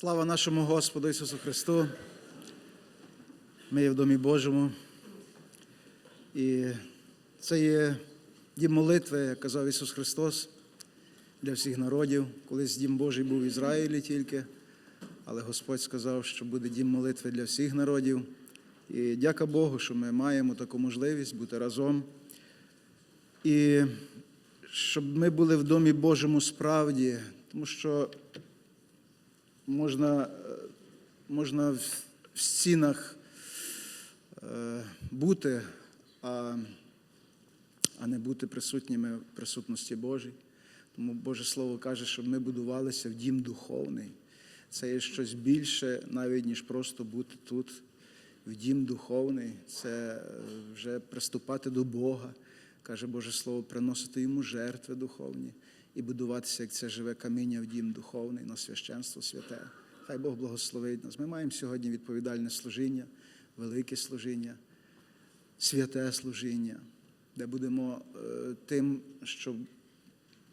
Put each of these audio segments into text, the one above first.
Слава нашому Господу Ісусу Христу. Ми є в Домі Божому. І це є дім молитви, як казав Ісус Христос, для всіх народів. Колись дім Божий був в Ізраїлі тільки, але Господь сказав, що буде дім молитви для всіх народів. І дяка Богу, що ми маємо таку можливість бути разом. І щоб ми були в Домі Божому справді, тому що можна, е, можна в стінах е, бути, а, а не бути присутніми в присутності Божій. Тому Боже Слово каже, щоб ми будувалися в дім духовний. Це є щось більше, навіть ніж просто бути тут, в дім духовний. Це е, вже приступати до Бога. Каже Боже Слово, приносити йому жертви духовні і будуватися, як це живе каміння в дім духовний на священство святе. Хай Бог благословить нас. Ми маємо сьогодні відповідальне служіння, велике служіння, святе служіння, де будемо е, тим, що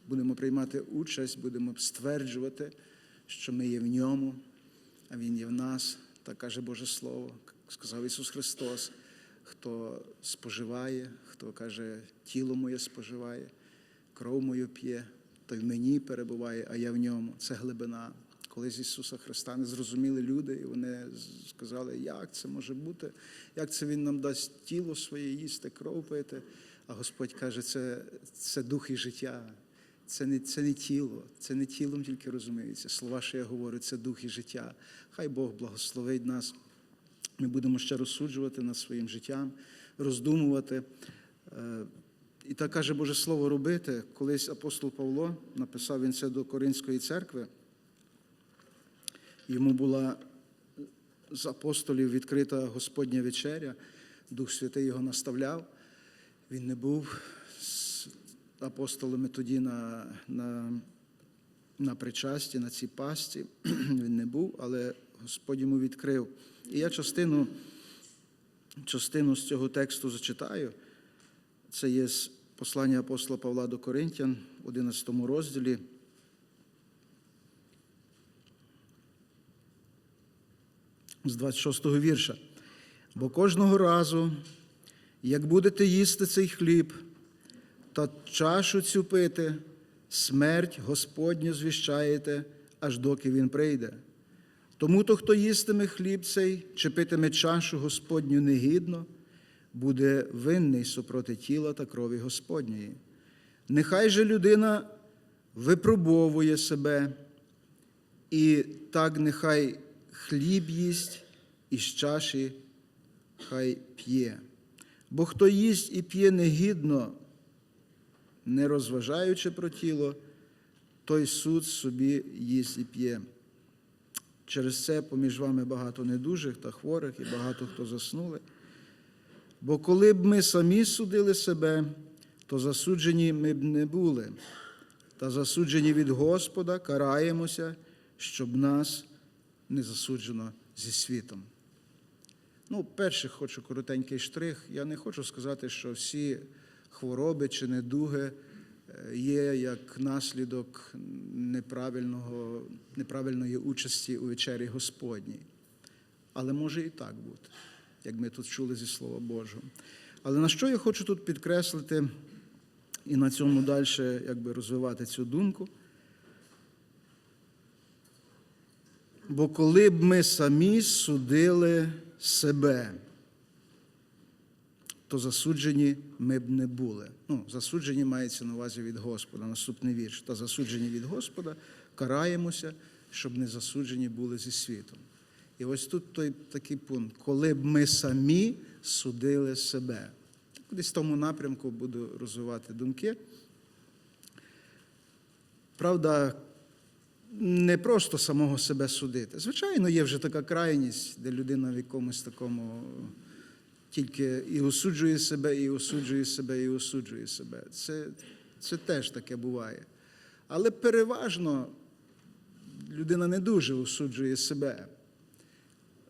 будемо приймати участь, будемо стверджувати, що ми є в ньому, а Він є в нас. Так каже Боже Слово, сказав Ісус Христос. Хто споживає, хто каже, тіло моє споживає, кров мою п'є, той в мені перебуває, а я в ньому. Це глибина. Коли з Ісуса Христа не зрозуміли люди, і вони сказали, як це може бути, як це Він нам дасть тіло своє їсти, кров пити. А Господь каже, це, це дух і життя. Це не, це не тіло, це не тілом тільки розуміється. Слова, що я говорю, це дух і життя. Хай Бог благословить нас. Ми будемо ще розсуджувати над своїм життям, роздумувати. І так каже Боже Слово робити. Колись апостол Павло написав він це до Коринської церкви. Йому була з апостолів відкрита Господня вечеря, Дух Святий його наставляв. Він не був з апостолами тоді на, на, на причасті, на цій пасті. Він не був, але Господь йому відкрив. І я частину, частину з цього тексту зачитаю. Це є з послання апостола Павла до Коринтян, 11 розділі. З 26 вірша. Бо кожного разу, як будете їсти цей хліб та чашу цю пити, смерть Господню звіщаєте, аж доки він прийде. Тому то, хто їстиме хліб цей чи питиме чашу Господню негідно, буде винний супроти тіла та крові Господньої. Нехай же людина випробовує себе, і так нехай хліб їсть і чаші хай п'є. Бо хто їсть і п'є негідно, не розважаючи про тіло, той суд собі їсть і п'є. Через це поміж вами багато недужих та хворих, і багато хто заснули. Бо коли б ми самі судили себе, то засуджені ми б не були, та засуджені від Господа караємося, щоб нас не засуджено зі світом. Ну, перше, хочу коротенький штрих. Я не хочу сказати, що всі хвороби чи недуги є як наслідок неправильного, неправильної участі у вечері Господній. Але може і так бути, як ми тут чули зі Слова Божого. Але на що я хочу тут підкреслити і на цьому далі якби, розвивати цю думку? Бо коли б ми самі судили себе, то засуджені ми б не були. Ну, засуджені мається на увазі від Господа, наступний вірш. Та засуджені від Господа, караємося, щоб не засуджені були зі світом. І ось тут той такий пункт, коли б ми самі судили себе. Кудись в тому напрямку буду розвивати думки. Правда, не просто самого себе судити. Звичайно, є вже така крайність, де людина в якомусь такому тільки і осуджує себе, і осуджує себе, і осуджує себе. Це, це теж таке буває. Але переважно людина не дуже осуджує себе.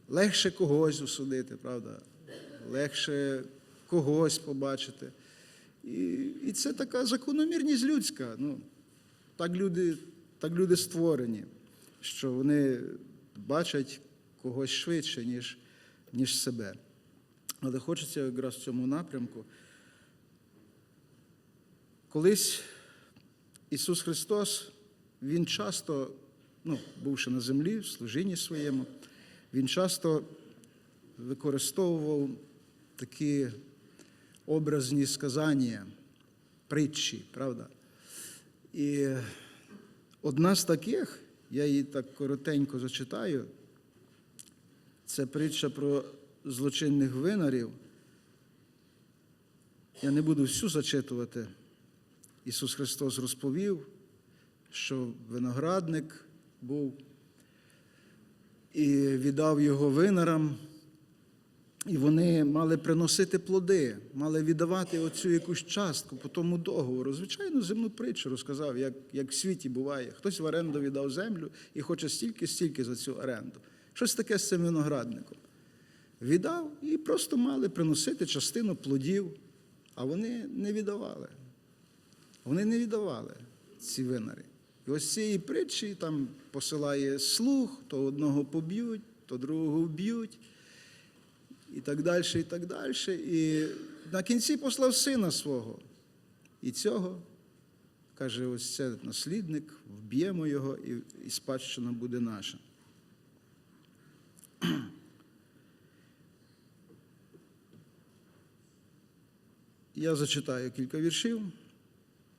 Легше когось осудити, правда? Легше когось побачити. І, і це така закономірність людська. Ну, так люди, так люди створені, що вони бачать когось швидше, ніж, ніж себе. Але хочеться якраз в цьому напрямку. Колись Ісус Христос, Він часто, ну, бувши на землі, в служінні своєму, Він часто використовував такі образні сказання, притчі, правда? І одна з таких, я її так коротенько зачитаю, це притча про злочинних винарів. Я не буду всю зачитувати. Ісус Христос розповів, що виноградник був і віддав його винарам, і вони мали приносити плоди, мали віддавати оцю якусь частку по тому договору. Звичайно, земну притчу розказав, як, як в світі буває. Хтось в оренду віддав землю і хоче стільки, стільки за цю оренду. Щось таке з цим виноградником. Віддав і просто мали приносити частину плодів, а вони не віддавали. Вони не віддавали ці винари. І ось цієї притчі там посилає слух, то одного поб'ють, то другого вб'ють, і так далі, і так далі. І на кінці послав сина свого. І цього, каже, ось це наслідник, вб'ємо його, і, і спадщина буде наша. Я зачитаю кілька віршів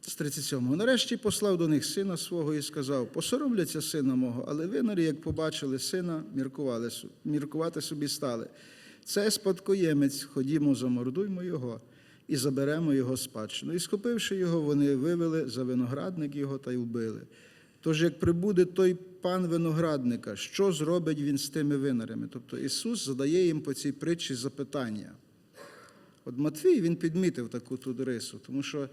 з 37-го. Нарешті послав до них сина свого і сказав: посоромляться сина мого, але винарі, як побачили сина, міркували, міркувати собі стали. Це спадкоємець, ходімо, замордуймо його і заберемо його спадщину. І схопивши його, вони вивели за виноградник його та й вбили. Тож, як прибуде той пан виноградника, що зробить він з тими винарями? Тобто Ісус задає їм по цій притчі запитання. От Матвій він підмітив таку тут рису, тому що е,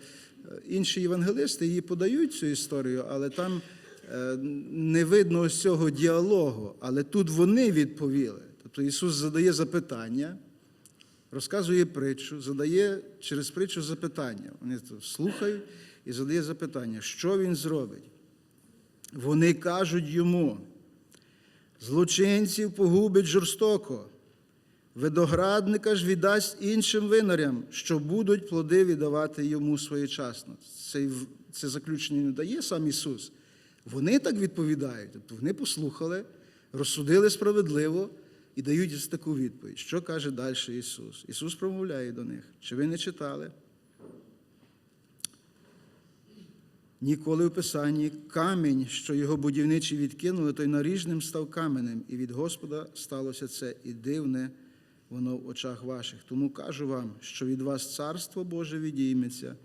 інші євангелисти її подають цю історію, але там е, не видно ось цього діалогу. Але тут вони відповіли. Тобто Ісус задає запитання, розказує притчу, задає через притчу запитання. Вони слухають і задає запитання, що він зробить. Вони кажуть йому, злочинців погубить жорстоко. Видоградника ж віддасть іншим винарям, що будуть плоди віддавати йому своєчасно. Це, це заключення не дає сам Ісус. Вони так відповідають. Тобто вони послухали, розсудили справедливо і дають таку відповідь. Що каже далі Ісус? Ісус промовляє до них. Чи ви не читали? Ніколи в Писанні камінь, що його будівничі відкинули, той наріжним став каменем, і від Господа сталося це і дивне воно в очах ваших. Тому кажу вам, що від вас царство Боже відійметься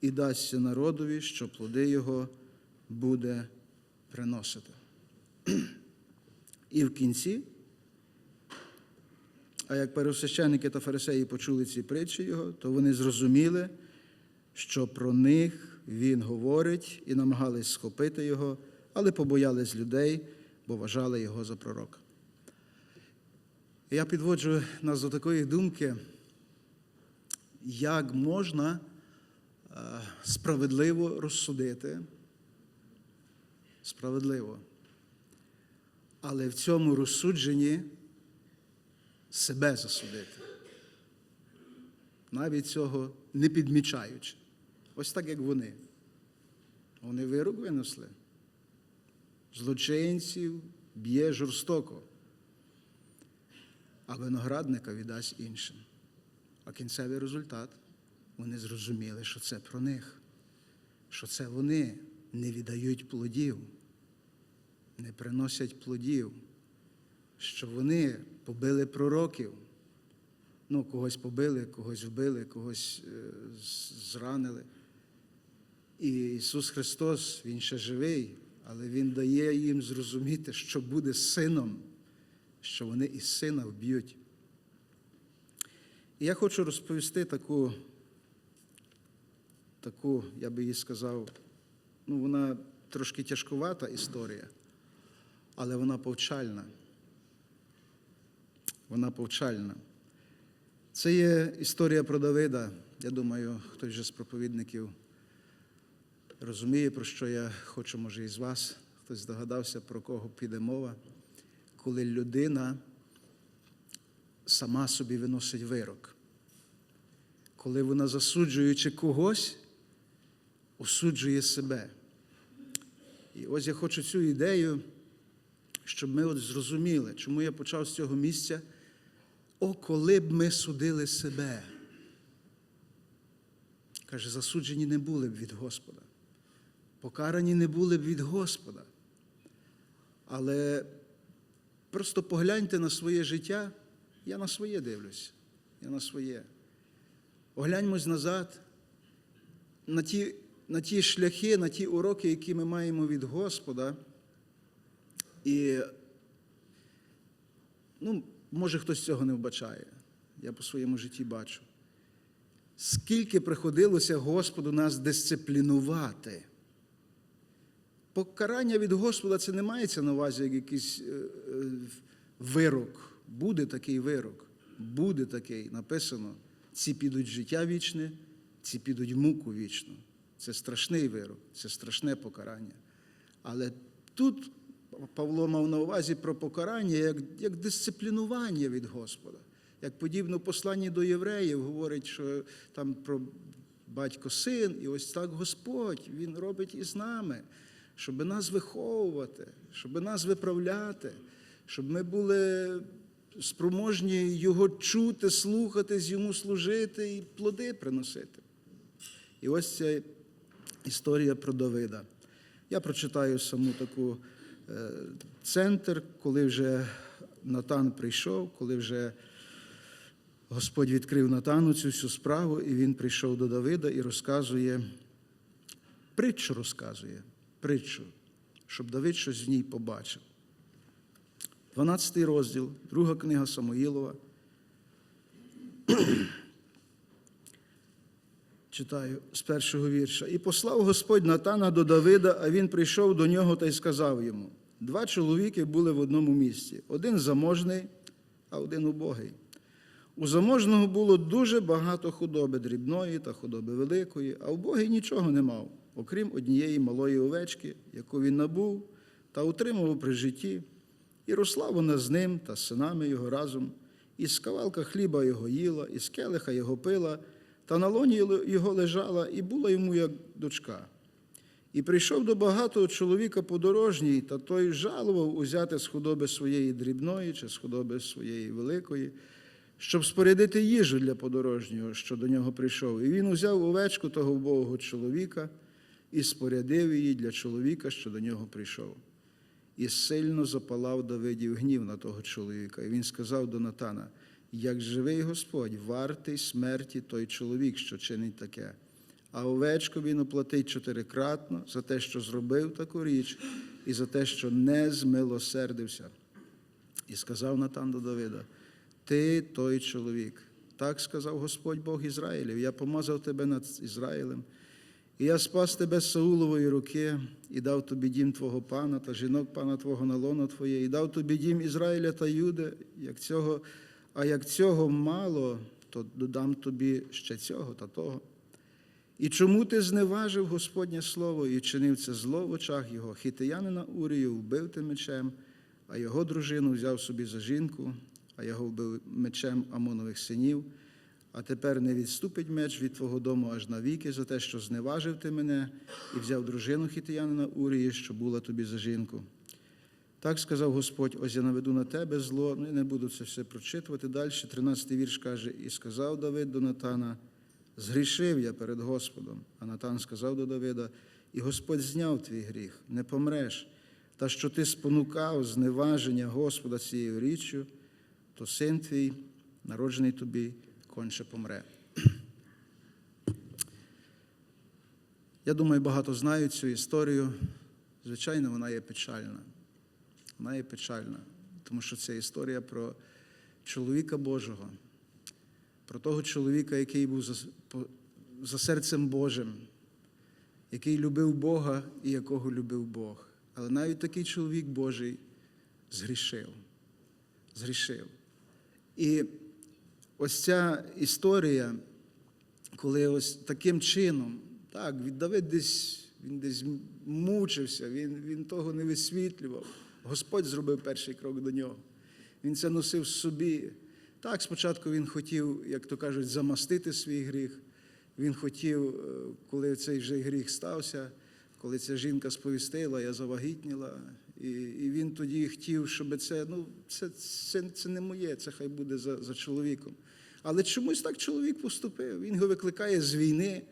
і дасться народові, що плоди його буде приносити. І в кінці, а як первосвященники та фарисеї почули ці притчі його, то вони зрозуміли, що про них він говорить і намагались схопити його, але побоялись людей, бо вважали його за пророка. Я підводжу нас до такої думки, як можна е, справедливо розсудити, справедливо, але в цьому розсудженні себе засудити, навіть цього не підмічаючи. Ось так, як вони. Вони вирок винесли. Злочинців б'є жорстоко а виноградника віддасть іншим. А кінцевий результат вони зрозуміли, що це про них, що це вони не віддають плодів, не приносять плодів, що вони побили пророків. Ну, когось побили, когось вбили, когось е, зранили. І Ісус Христос, Він ще живий, але Він дає їм зрозуміти, що буде сином що вони і сина вб'ють. І я хочу розповісти таку, таку, я би їй сказав, ну, вона трошки тяжкувата історія, але вона повчальна. Вона повчальна. Це є історія про Давида. Я думаю, хтось же з проповідників розуміє, про що я хочу, може, із вас. Хтось здогадався, про кого піде мова. Коли людина сама собі виносить вирок. Коли вона, засуджуючи когось, осуджує себе. І ось я хочу цю ідею, щоб ми от зрозуміли, чому я почав з цього місця. О, коли б ми судили себе. Каже, засуджені не були б від Господа. Покарані не були б від Господа. Але просто погляньте на своє життя, я на своє дивлюсь, я на своє. Огляньмось назад на ті, на ті шляхи, на ті уроки, які ми маємо від Господа. І, ну, може, хтось цього не вбачає. Я по своєму житті бачу. Скільки приходилося Господу нас дисциплінувати. Покарання від Господа це не мається на увазі як якийсь е, е, вирок. Буде такий вирок. Буде такий. Написано. Ці підуть життя вічне, ці підуть муку вічну. Це страшний вирок, це страшне покарання. Але тут Павло мав на увазі про покарання як, як дисциплінування від Господа. Як подібно посланні до євреїв говорить, що там про батько син, і ось так Господь Він робить із нами, щоб нас виховувати, щоб нас виправляти, щоб ми були спроможні Його чути, слухатись, йому служити і плоди приносити. І ось ця історія про Давида. Я прочитаю саму таку е, центр, коли вже Натан прийшов, коли вже Господь відкрив Натану цю всю справу, і він прийшов до Давида і розказує, притчу розказує, притчу, щоб Давид щось в ній побачив. 12 розділ, друга книга Самоїлова. Читаю з першого вірша. І послав Господь Натана до Давида, а він прийшов до нього та й сказав йому: два чоловіки були в одному місці: один заможний, а один убогий. У заможного було дуже багато худоби дрібної та худоби великої, а убогий нічого не мав, окрім однієї малої овечки, яку він набув та утримував при житті. І росла вона з ним та з синами його разом, і з кавалка хліба його їла, і з келиха його пила, та на лоні його лежала, і була йому як дочка. І прийшов до багатого чоловіка подорожній, та той жалував узяти з худоби своєї дрібної чи з худоби своєї великої, щоб спорядити їжу для подорожнього, що до нього прийшов. І він узяв овечку того вбогого чоловіка і спорядив її для чоловіка, що до нього прийшов. І сильно запалав Давидів гнів на того чоловіка. І він сказав до Натана: як живий Господь, вартий смерті той чоловік, що чинить таке. А овечку він оплатить чотирикратно за те, що зробив таку річ, і за те, що не змилосердився. І сказав Натан до Давида: Ти той чоловік. Так сказав Господь Бог Ізраїлів. Я помазав тебе над Ізраїлем. І я спас тебе з Саулової руки, і дав тобі дім твого пана та жінок пана твого на лоно твоє, і дав тобі дім Ізраїля та Юди, як цього, а як цього мало, то додам тобі ще цього та того. І чому ти зневажив Господнє Слово і чинив це зло в очах його? Хітиянина Урію вбив ти мечем, а його дружину взяв собі за жінку, а його вбив мечем Амонових синів. А тепер не відступить меч від твого дому аж навіки за те, що зневажив ти мене і взяв дружину хітиянина Урії, що була тобі за жінку. Так сказав Господь, ось я наведу на тебе зло. Ну, я не буду це все прочитувати. Далі, 13-й вірш каже, і сказав Давид до Натана, згрішив я перед Господом. А Натан сказав до Давида, і Господь зняв твій гріх, не помреш. Та що ти спонукав зневаження Господа цією річчю, то син твій, народжений тобі, конче помре. Я думаю, багато знають цю історію. Звичайно, вона є печальна. Вона є печальна, тому що це історія про чоловіка Божого, про того чоловіка, який був за, за серцем Божим, який любив Бога і якого любив Бог. Але навіть такий чоловік Божий згрішив. Згрішив. І ось ця історія, коли ось таким чином, так, Давид десь, він десь мучився, він, він того не висвітлював. Господь зробив перший крок до нього. Він це носив собі. Так, спочатку він хотів, як то кажуть, замастити свій гріх. Він хотів, е, коли цей вже гріх стався, коли ця жінка сповістила, я завагітніла. І, і він тоді хотів, щоб це, ну, це, це, це не моє, це хай буде за, за чоловіком. Але чомусь так чоловік поступив. Він його викликає з війни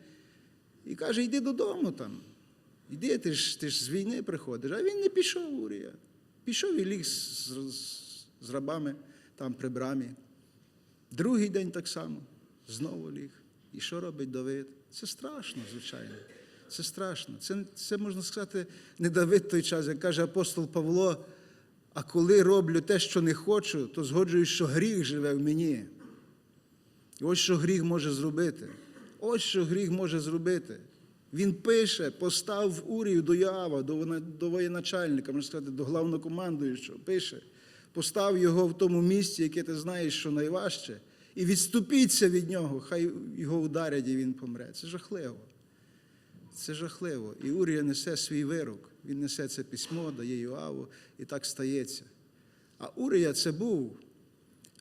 і каже: йди додому там. Йди, ти ж, ти ж з війни приходиш. А він не пішов, Урія. Пішов і ліг з, з, з рабами там при брамі. Другий день так само, знову ліг. І що робить Давид? Це страшно, звичайно. Це страшно. Це, це можна сказати, не Давид той час, як каже апостол Павло. А коли роблю те, що не хочу, то згоджуюсь, що гріх живе в мені. І ось що гріх може зробити. Ось що гріх може зробити. Він пише, постав в Урію до Яава, до, до воєначальника, можна сказати, до главнокомандуючого. Пише, постав його в тому місці, яке ти знаєш, що найважче, і відступіться від нього, хай його ударять і він помре. Це жахливо. Це жахливо. І Урія несе свій вирок. Він несе це письмо, дає Йоаву, і так стається. А Урія це був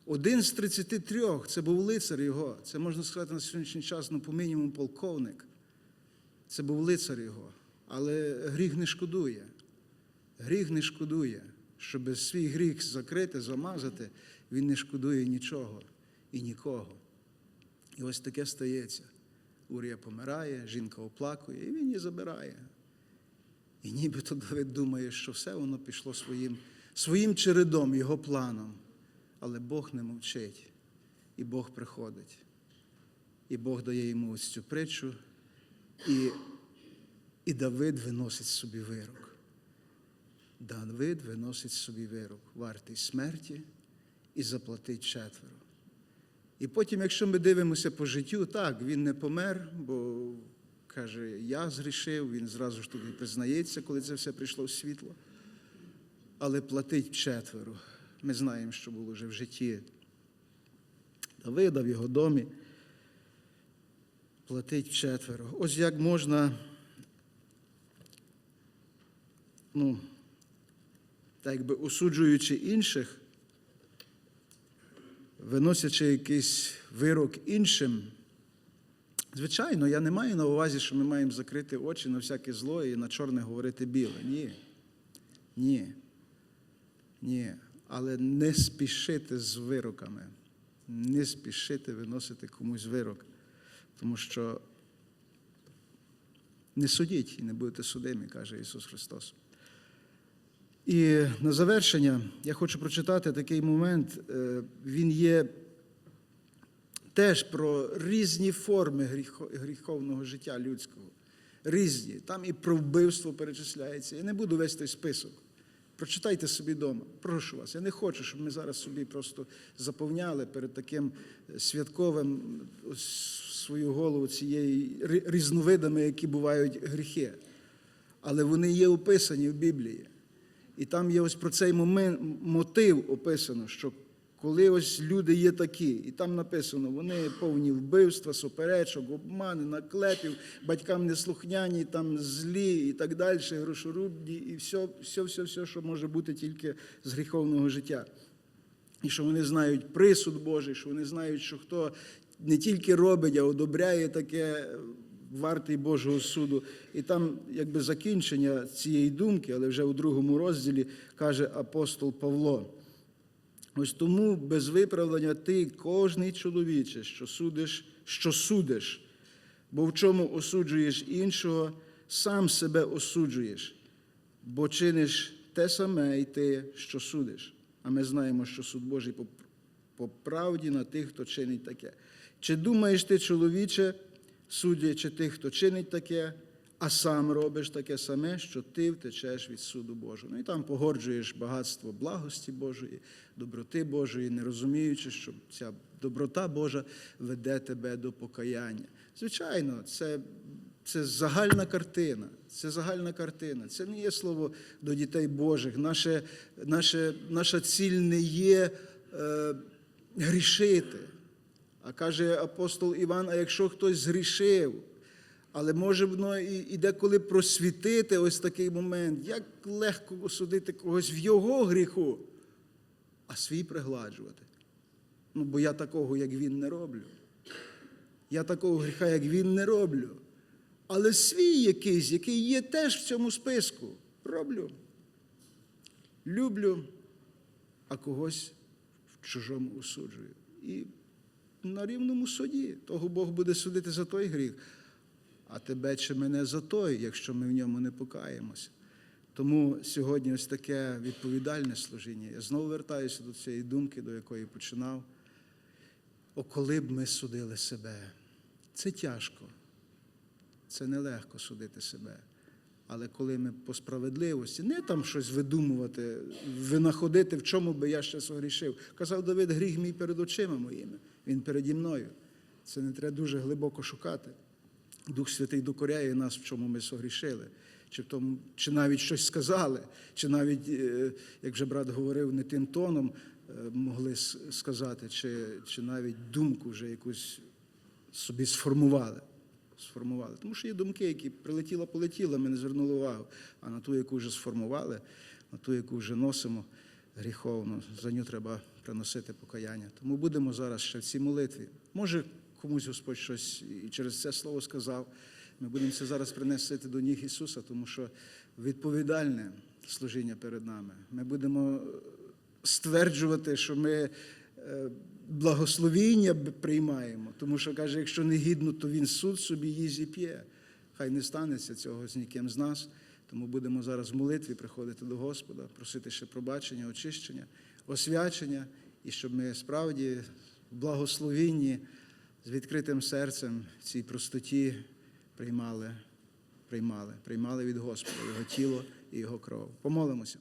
один з 33, це був лицар його. Це можна сказати на сьогоднішній час, ну, по мінімуму полковник. Це був лицар його. Але гріх не шкодує. Гріх не шкодує. Щоб свій гріх закрити, замазати, він не шкодує нічого і нікого. І ось таке стається. Урія помирає, жінка оплакує, і він її забирає. І нібито Давид думає, що все воно пішло своїм, своїм чередом, його планом. Але Бог не мовчить, і Бог приходить. І Бог дає йому ось цю притчу, і, і Давид виносить собі вирок. Давид виносить собі вирок, вартий смерті і заплатить четверо. І потім, якщо ми дивимося по життю, так, він не помер, бо каже, я згрішив, він зразу ж туди признається, коли це все прийшло в світло. Але платить четверо. Ми знаємо, що було вже в житті Давида в його домі. Платить четверо. Ось як можна, ну, так якби осуджуючи інших, виносячи якийсь вирок іншим. Звичайно, я не маю на увазі, що ми маємо закрити очі на всяке зло і на чорне говорити біле. Ні. Ні. Ні. Але не спішити з вироками, не спішити виносити комусь вирок. Тому що не судіть і не будете судимі, каже Ісус Христос. І на завершення я хочу прочитати такий момент. Е, Він є теж про різні форми гріховного життя людського. Різні. Там і про вбивство перечисляється. Я не буду весь той список. Прочитайте собі вдома. Прошу вас. Я не хочу, щоб ми зараз собі просто заповняли перед таким святковим свою голову цієї різновидами, які бувають гріхи. Але вони є описані в Біблії. І там є ось про цей момент, мотив описано, що коли ось люди є такі, і там написано, вони повні вбивства, суперечок, обмани, наклепів, батькам неслухняні, там злі і так далі, грошорубні, і все, все, все, все, що може бути тільки з гріховного життя. І що вони знають присуд Божий, що вони знають, що хто не тільки робить, а одобряє таке вартий Божого суду. І там якби закінчення цієї думки, але вже у другому розділі каже апостол Павло. Ось тому без виправдання ти, кожний чоловіче, що судиш, що судиш, бо в чому осуджуєш іншого, сам себе осуджуєш, бо чиниш те саме й ти, що судиш. А ми знаємо, що суд Божий по правді на тих, хто чинить таке. Чи думаєш ти, чоловіче, судячи тих, хто чинить таке, а сам робиш таке саме, що ти втечеш від суду Божого. Ну і там погорджуєш багатство благості Божої, доброти Божої, не розуміючи, що ця доброта Божа веде тебе до покаяння. Звичайно, це, це загальна картина. Це загальна картина. Це не є слово до дітей Божих. Наше, наше, наша ціль не є е, грішити. А каже апостол Іван: а якщо хтось згрішив, Але може воно і, і деколи просвітити ось такий момент, як легко осудити когось в його гріху, а свій пригладжувати. Ну, бо я такого, як він, не роблю. Я такого гріха, як він, не роблю. Але свій якийсь, який є теж в цьому списку, роблю. Люблю, а когось в чужому осуджую. І на рівному суді того Бог буде судити за той гріх, а тебе чи мене за той, якщо ми в ньому не покаємося. Тому сьогодні ось таке відповідальне служіння. Я знову вертаюся до цієї думки, до якої починав. О, коли б ми судили себе. Це тяжко. Це нелегко судити себе. Але коли ми по справедливості, не там щось видумувати, винаходити, в чому би я ще согрішив. Казав Давид, гріх мій перед очима моїми, він переді мною. Це не треба дуже глибоко шукати. Дух Святий докоряє нас, в чому ми согрішили, чи, в тому, чи навіть щось сказали, чи навіть, е, як вже брат говорив, не тим тоном е, могли сказати, чи, чи навіть думку вже якусь собі сформували. сформували. Тому що є думки, які прилетіло, полетіло, ми не звернули увагу. А на ту, яку вже сформували, на ту, яку вже носимо гріховно, за нього треба приносити покаяння. Тому будемо зараз ще в цій молитві. Може, комусь Господь щось і через це слово сказав. Ми будемо це зараз принести до ніг Ісуса, тому що відповідальне служіння перед нами. Ми будемо стверджувати, що ми е, благословіння приймаємо, тому що каже, якщо не гідно, то він суд собі їсть і п'є. Хай не станеться цього з ніким з нас. Тому будемо зараз в молитві приходити до Господа, просити ще пробачення, очищення, освячення, і щоб ми справді в благословінні з відкритим серцем в цій простоті приймали, приймали, приймали від Господа Його тіло і Його кров. Помолимося.